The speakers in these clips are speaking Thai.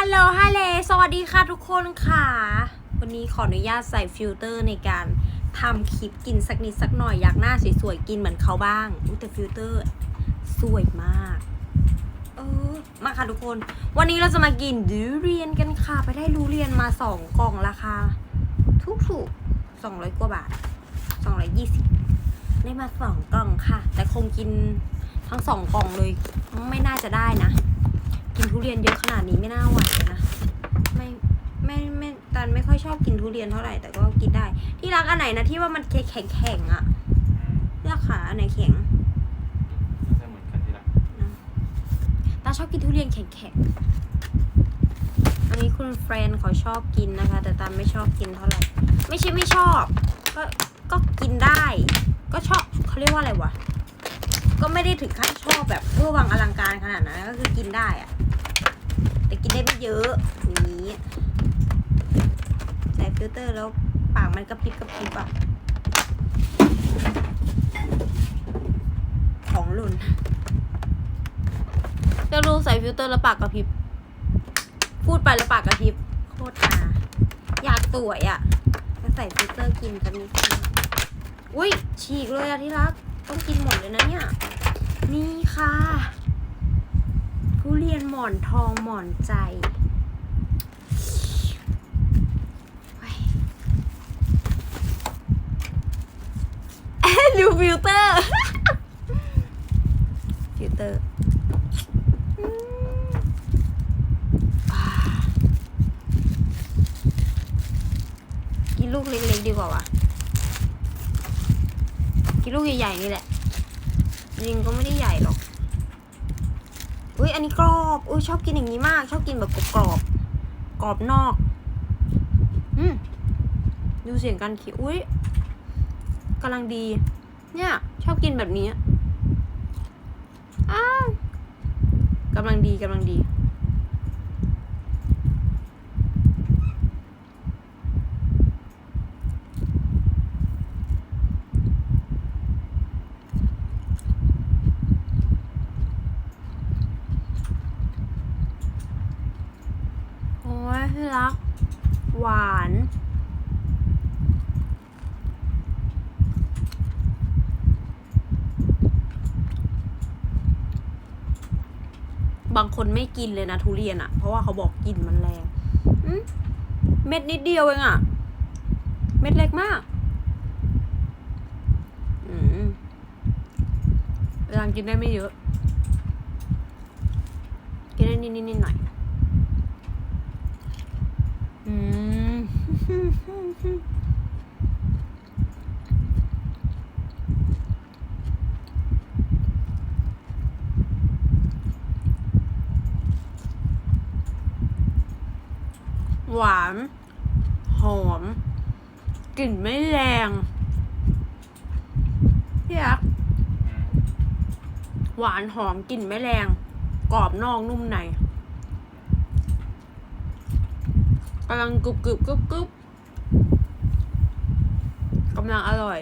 ฮัลโหลฮัลโหลสวัสดีค่ะทุกคนค่ะ วันนี้ขออนุญาตใส่ฟิลเตอร์ในการทำคลิปกินสักนิดสักหน่อยอยากหน้าสวยๆกินเหมือนเขาบ้างอุ๊ยแต่ฟิลเตอร์สวยมาก เออ มาค่ะทุกคน วันนี้เราจะมากินดูเรียนกันค่ะ ไปได้ดูเรียนมาสองกล่องราคาถูกถูกสองร้อยกว่าบาทสองร้อยยี่สิบได้มาสองกล่องค่ะ แต่คงกินทั้งสองกล่องเลย ไม่น่าจะได้นะ กินทุเรียนเยอะขนาดนี้ไม่น่าไหวเลยนะไม่ไม่ไม่ตันไม่ค่อยชอบกินทุเรียนเท่าไหร่แต่ก็กินได้ ที่รักอันไหนนะที่ว่ามันแข็งแข็งๆอะเลือกค่ะอันไหนแข็งน่าจะเหมือนกันที่ละตาชอบกินทุเรียนแข็งๆอันนี้คุณแฟนเขาชอบกินนะคะ แต่ตาไม่ชอบกินเท่าไหร่ ไม่ใช่ไม่ชอบ ก็ก็กินได้ ก็ชอบเขาเรียกว่าอะไรวะ ก็ไม่ได้ถึงขั้นชอบแบบเพื่อวังอลังการขนาดนั้นก็คือกินได้อะแต่กินได้ไม่เยอะอย่างนี้ใส่ฟิลเตอร์แล้วปากมันกระพริบกระพริบอะของหล่นจะรู้ใส่ฟิลเตอร์แล้วปากกระพริบ พูดไปแล้วปากกระพริบ โคตรอาอยากสวยอะจะใส่ฟิลเตอร์กินกันนิดนึงอุ้ยฉีกเลยอะที่รัก ต้องกินหมดเลยนะเนี่ย นี่ค่ะทุเรียนหมอนทองหมอนใจดูฟิลเตอร์ ฟิลเตอร์อืมอ่ากินลูกเล็กๆดีกว่าวะกินลูกให ญ่นี่แหละจริงก็ไม่ได้ใหญ่หรอก อุ้ยอันนี้กรอบ อุ้ยชอบกินอย่างนี้มาก ชอบกินแบบกรอบกรอบนอก อืมดูเสียงการเคี้ยวอุ้ยกำลังดี เนี่ย ชอบกินแบบนี้อ้าวกำลังดีกำลังดี รัก หวาน บางคนไม่กินเลยนะทุเรียนอะเพราะว่าเขาบอกกลินมันแรงเม็ดนิดเดียวเองอะเม็ดเล็กมากอืมยังกินได้ไม่เยอะ กินได้นิดๆหน่อย อืมหวาน หอม กลิ่นไม่แรงพี่รักอืมหวานหอมกลิ่นไม่แรง กรอบนอกนุ่มใน กำลังกรุบกรุบกรุบกรุบกำลังอร่อย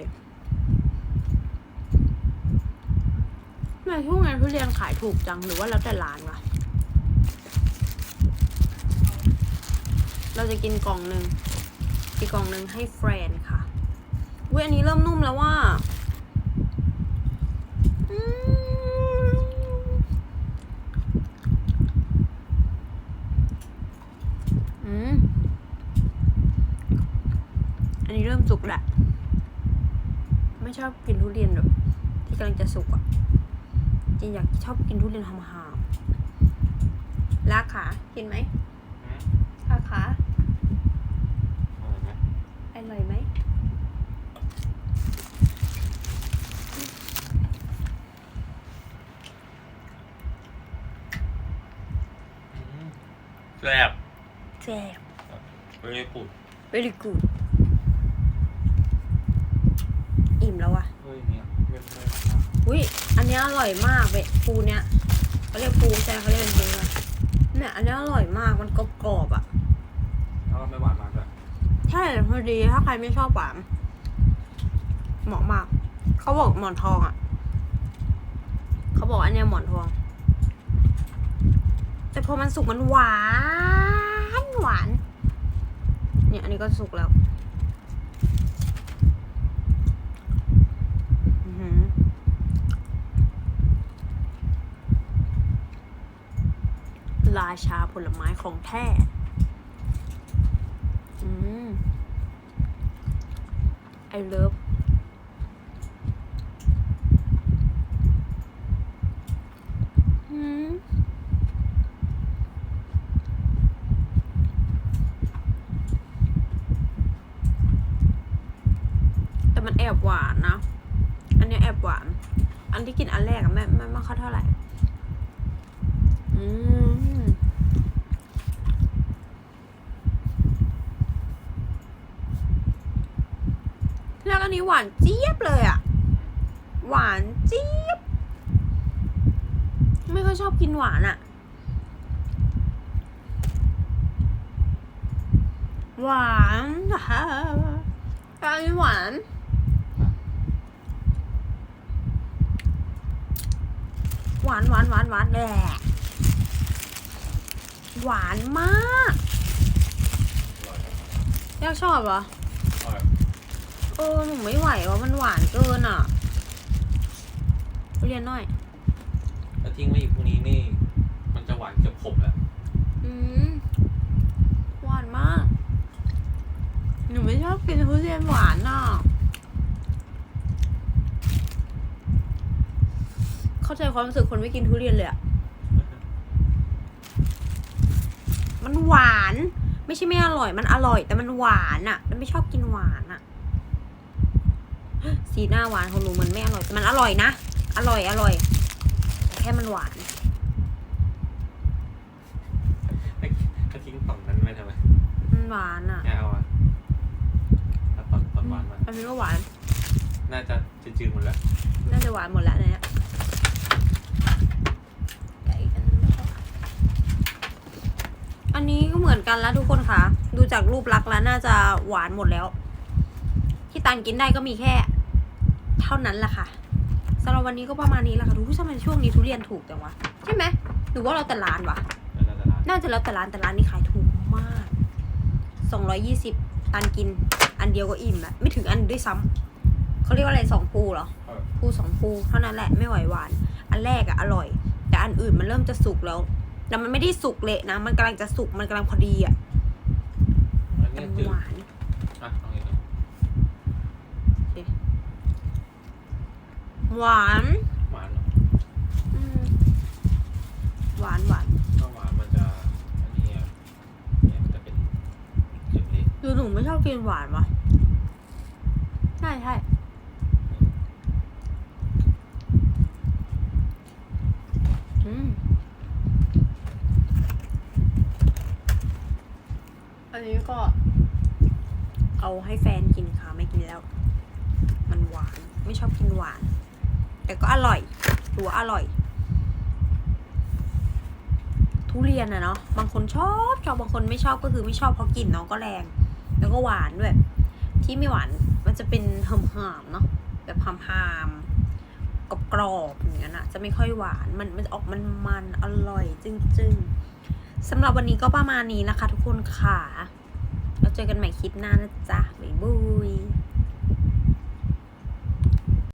ทำไมช่วงนี้ทุเรียนขายถูกจังหรือว่าแล้วแต่ร้านวะเราจะกินกล่องหนึ่งอีกกล่องหนึ่งให้แฟนค่ะอุ้ยอันนี้เริ่มนุ่มแล้วว่า อืมอืม อันนี้เริ่ม สุกแหละ ไม่ชอบกินทุเรียนแบบที่กำลังจะสุกอะจริงอยากชอบกินทุเรียนหอมๆลากขากินไหมอืมลากขาอร่อยไหมอร่อยไหมอืมแซ่บแซ่บไม่ได้พูด very good อิ่ม แล้วอะเฮ้ยเนี่ยเว้นเลยอุ้ยอันเนี้ยอร่อยมากเว้ยปูเนี้ยเขาเรียกปูใช่ไหมเขาเรียกเป็นปูอะเนี่ยอันเนี้ยอร่อยมากมันกรอบๆอะแล้วก็ไม่หวานมากด้วยใช่พอดีถ้าใครไม่ชอบหวานเหมาะมาก เขาบอกหมอนทองอะเขาบอกอันเนี้ยหมอนทอง แต่พอมันสุกมันหวานหวาน เนี่ยอันนี้ก็สุกแล้วอื้อหือรา ชาผลไม้ของแท้อืม I love อืมแต่มันแอบหวานนะ อันนี้แอบหวาน อันที่กินอันแรกอะไม่ไม่ไม่ค่อยเท่าไหร่ อืม แล้วอันนี้หวานเจี๊ยบเลยอะหวานเจี๊ยบ ไม่ค่อยชอบกินหวานอะหวานค่ะอันนี้หวานหวานหวานหวานหวานแหละหวานมาก อยากชอบเหรอ เออหนูไม่ไหวว่ามันหวานเกินอะเรียนหน่อยถ้าทิ้งไว้อีกพรุ่งนี้นี่ มันจะหวานเกือบขมแล้ว อืมหวานมาก หนูไม่ชอบกินทุเรียนหวานอะ เข้าใจความรู้สึกคนไม่กินทุเรียนเลยอะ มันหวาน ไม่ใช่ไม่อร่อย มันอร่อยแต่มันหวานอะ แล้วไม่ชอบกินหวานอะ สีหน้าหวานของหนูมันไม่อร่อยแต่มันอร่อยนะ อร่อยอร่อยแต่แค่มันหวานถ้าทิ้งต่อมนั้นไว้ทำไมมันหวานอะแค่เอาอะถ้าตอนตอนหวานมันอันนี้ก็หวาน น่าจะจืดๆหมดแล้วน่าจะหวานหมดแล้วเนี่ยไก่อันนั้นไม่ค่อยอันนี้ก็เหมือนกันแล้วทุกคนค่ะ ดูจากรูปลักษณ์แล้วน่าจะหวานหมดแล้ว ที่ตันกินได้ก็มีแค่ เท่านั้นแหละค่ะสำหรับวันนี้ก็ประมาณนี้แหละค่ะทุกท่านช่วงนี้ทุเรียนถูกจังวะใช่ไหมหรือว่าเราแต่ร้านวะแล้วน่าจะร้านน่าจะแล้วแต่ร้านแต่ร้านนี้ขายถูกมากสองร้อยี่สิบตันกิน อันเดียวก็อิ่มละไม่ถึงอันด้วยซ้ำเขาเรียกว่าอะไรสองปูเหรอเออปูสองปูเท่านั้นแหละไม่ไหวหวาน อันแรกอะอร่อย แต่อันอื่นมันเริ่มจะสุกแล้วแต่มันไม่ได้สุกเละนะ มันกำลังจะสุกมันกำลังพอดีอะอันแต่นี้มันจืดหวาน อะเอาอีกหน่อย หวาน หวานเหรออืมหวานหวานถ้าหวานมันจะอันนี้อะเนี่ยมันจะเป็นจืดเละคือหนูไม่ชอบกินหวานวะใช่ใช่อืมอันนี้ก็ เอาให้แฟนกินค่ะไม่กินแล้ว มันหวาน ไม่ชอบกินหวาน แต่ก็อร่อยถือว่าอร่อย ทุเรียนอะเนาะบางคนชอบชอบบางคนไม่ชอบก็คือไม่ชอบเพราะกลิ่นเนาะก็แรง แล้วก็หวานด้วย ที่ไม่หวานมันจะเป็นหิมๆเนาะแบบหามามๆกรอบๆอย่างนั้นอะจะไม่ค่อยหวานมันมันออกมันมันๆอร่อยจึ้งๆสำหรับวันนี้ก็ประมาณนี้นะคะ ทุกคนค่ะแล้วเจอกันใหม่คลิปหน้านะจ๊ะบ๊ายบาย